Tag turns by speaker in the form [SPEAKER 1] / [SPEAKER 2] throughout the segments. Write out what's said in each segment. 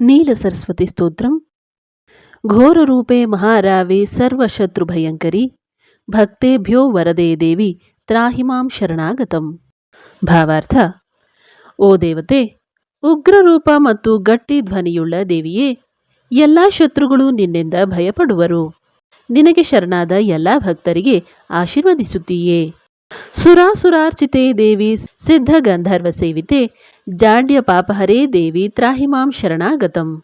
[SPEAKER 1] నీలసరస్వతి స్తోత్రం ಘೋರರೂಪೇ ಮಹಾರಾವೆ ಸರ್ವಶತ್ರುಭಯಂಕರಿ ಭಕ್ತೇಭ್ಯೋ ವರದೇ ದೇವಿ ತ್ರಾಹಿಮಾಂ ಶರಣಾಗತಂ ಭಾವಾರ್ಥ ಓ ದೇವತೆ ಉಗ್ರರೂಪ ಮತ್ತು ಗಟ್ಟಿ ಧ್ವನಿಯುಳ್ಳ ದೇವಿಯೇ ಎಲ್ಲ ಶತ್ರುಗಳು ನಿನ್ನಿಂದ ಭಯಪಡುವರು ನಿನಗೆ ಶರಣಾದ ಎಲ್ಲ ಭಕ್ತರಿಗೆ ಆಶೀರ್ವದಿಸುತ್ತೀಯೇ ಸುರಾಸುರಾರ್ಚಿತೆ ದೇವಿ ಸಿದ್ಧ ಗಂಧರ್ವ ಸೇವಿತೆ ಜಾಡ್ಯ ಪಾಪಹರೇ ದೇವಿ ತ್ರಾಹಿಮಾಂ ಶರಣಾಗತಂ.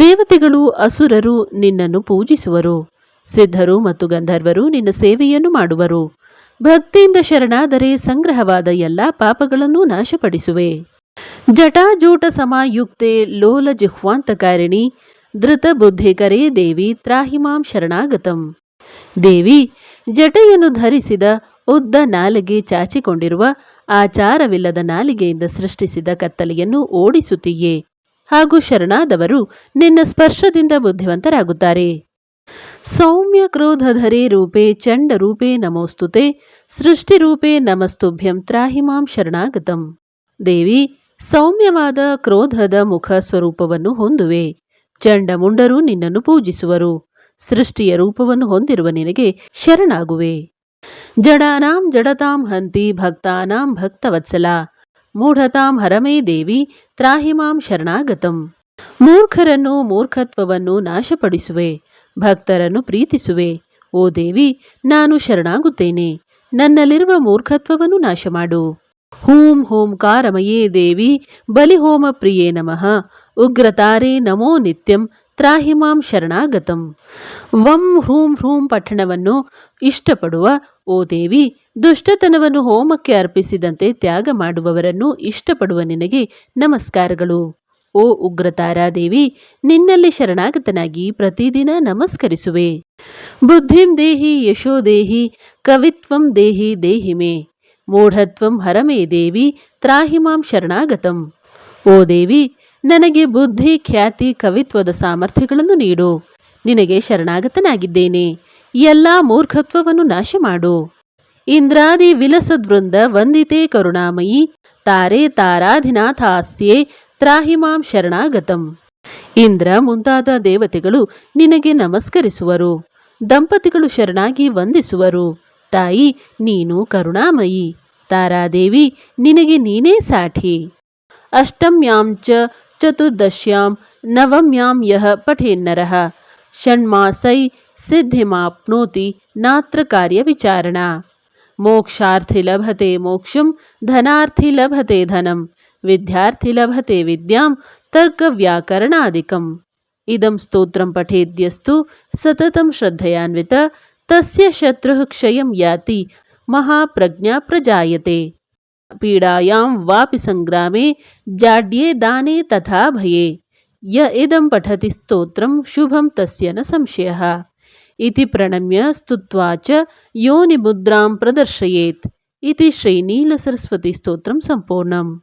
[SPEAKER 1] ದೇವತೆಗಳು, ಅಸುರರು ನಿನ್ನನ್ನು ಪೂಜಿಸುವರು. ಸಿದ್ಧರು ಮತ್ತು ಗಂಧರ್ವರು ನಿನ್ನ ಸೇವೆಯನ್ನು ಮಾಡುವರು. ಭಕ್ತಿಯಿಂದ ಶರಣಾದರೆ ಸಂಗ್ರಹವಾದ ಎಲ್ಲ ಪಾಪಗಳನ್ನು ನಾಶಪಡಿಸುವೆ. ಜಟಾಜೂಟ ಸಮಾಯುಕ್ತೆ ಲೋಲ ಜಿಹ್ವಾಂತಕಾರಿಣಿ, ಧೃತ ಬುದ್ಧಿಕರೇ ದೇವಿ ತ್ರಾಹಿಮಾಂ ಶರಣಾಗತಂ. ದೇವಿ, ಜಟೆಯನ್ನು ಧರಿಸಿದ ಉದ್ದ ನಾಲಿಗೆ ಚಾಚಿಕೊಂಡಿರುವ ಆಚಾರವಿಲ್ಲದ ನಾಲಿಗೆಯಿಂದ ಸೃಷ್ಟಿಸಿದ ಕತ್ತಲೆಯನ್ನು ಓಡಿಸುತ್ತೀಯೇ. ಹಾಗೂ ಶರಣಾದವರು ನಿನ್ನ ಸ್ಪರ್ಶದಿಂದ ಬುದ್ಧಿವಂತರಾಗುತ್ತಾರೆ. ಸೌಮ್ಯ ಕ್ರೋಧಧರೆ ರೂಪೇ ಚಂಡ ರೂಪೇ ನಮೋಸ್ತುತೆ ಸೃಷ್ಟಿರೂಪೇ ನಮಸ್ತುಭ್ಯಂ ತ್ರಾಹಿಮಾಂ ಶರಣಾಗತಂ. ದೇವಿ, ಸೌಮ್ಯವಾದ ಕ್ರೋಧದ ಮುಖ ಸ್ವರೂಪವನ್ನು ಹೊಂದುವೆ. ಚಂಡಮುಂಡರು ನಿನ್ನನ್ನು ಪೂಜಿಸುವರು. ಸೃಷ್ಟಿಯ ರೂಪವನ್ನು ಹೊಂದಿರುವ ನಿನಗೆ ಶರಣಾಗುವೆ. ಜಡಾನಾಂ ಜಡತಾಂ ಹಂತಿ ಭಕ್ತಾನಾಂ ಭಕ್ತವತ್ಸಲ. ಮೂಢತಾಂ ಹರಮೇ ದೇವಿ ತ್ರಾಹಿಮಾಂ ಶರಣಾಗತಂ. ಮೂರ್ಖರನ್ನು ಮೂರ್ಖತ್ವವನ್ನು ನಾಶಪಡಿಸುವೆ, ಭಕ್ತರನ್ನು ಪ್ರೀತಿಸುವೆ. ಓ ದೇವಿ, ನಾನು ಶರಣಾಗುತ್ತೇನೆ, ನನ್ನಲ್ಲಿರುವ ಮೂರ್ಖತ್ವವನ್ನು ನಾಶ ಮಾಡು ಹೂಂ ಹೋಂಕಾರಮಯೇ ದೇವಿ, ಬಲಿಹೋಮ ಪ್ರಿಯೇ ನಮಃ, ಉಗ್ರತಾರೆ ನಮೋ ನಿತ್ಯಂ ತ್ರಾಹಿಮಾಂ ಶರಣಾಗತಂ. ವಂ ಹ್ರೂಂ ಹ್ರೂಂ ಪಠಣವನ್ನು ಇಷ್ಟಪಡುವ, ಓ ದೇವಿ, ದುಷ್ಟತನವನ್ನು ಹೋಮಕ್ಕೆ ಅರ್ಪಿಸಿದಂತೆ ತ್ಯಾಗ ಮಾಡುವವರನ್ನು ಇಷ್ಟಪಡುವ ನಿನಗೆ ನಮಸ್ಕಾರಗಳು. ಓ ಉಗ್ರತಾರಾದೇವಿ ನಿನ್ನಲ್ಲಿ ಶರಣಾಗತನಾಗಿ ಪ್ರತಿದಿನ ನಮಸ್ಕರಿಸುವೆ. ಬುದ್ಧಿಂ ದೇಹಿ ಯಶೋ ದೇಹಿ, ಕವಿತ್ವಂ ದೇಹಿ ದೇಹಿಮೆ ಮೂಢತ್ವಂ ಹರಮೇ ದೇವಿ, ತ್ರಾಹಿಮಾಂ ಶರಣಾಗತಂ. ಓ ದೇವಿ ನನಗೆ ಬುದ್ಧಿ, ಖ್ಯಾತಿ, ಕವಿತ್ವದ ಸಾಮರ್ಥ್ಯಗಳನ್ನು ನೀಡು. ನಿನಗೆ ಶರಣಾಗತನಾಗಿದ್ದೇನೆ. ಎಲ್ಲ ಮೂರ್ಖತ್ವವನ್ನು ನಾಶ ಮಾಡು ಇಂದ್ರಾದಿ ವಿಲಸದ್ವೃಂದ ವಂದಿತೆ ಕರುಣಾಮಯಿ. ತಾರೆ ತಾರಾಧಿನಾಥಾಸ್ಯೆ ತ್ರಾಹಿಮಾಂ ಶರಣಾಗತಂ. ಇಂದ್ರ ಮುಂತಾದ ದೇವತೆಗಳು ನಿನಗೆ ನಮಸ್ಕರಿಸುವರು. ದಂಪತಿಗಳು ಶರಣಾಗಿ ವಂದಿಸುವರು. ತಾಯಿ, ನೀನು ಕರುಣಾಮಯಿ. ತಾರಾದೇವಿ, ನಿನಗೆ ನೀನೇ ಸಾಠಿ. ಅಷ್ಟಮ್ಯಾಂ चतुर्दश्यां नवम्यां यः पठेन्नरः। षण्मासै सिद्धिमाप्नोति नात्र कार्यविचारणा मोक्षार्थी लभते मोक्षम धनार्थी लभते धनम विद्यार्थी लभते विद्याम तर्क व्याकरणादिकम इदम स्तोत्रम पठेद्यस्तु सततम श्रद्धयान्वित, तस्य शत्रु क्षय याति, महाप्रज्ञा प्रजायते। पीडायां वापि संग्रामे जाड्ये दाने तथा भये। य इदं पठति स्तोत्रं, शुभं तस्य न संशयः। इति प्रणम्य स्तुत्वा च योनिमुद्रां प्रदर्शयेत्। इति श्रीनीलसरस्वतीस्तोत्रं सम्पूर्णम्।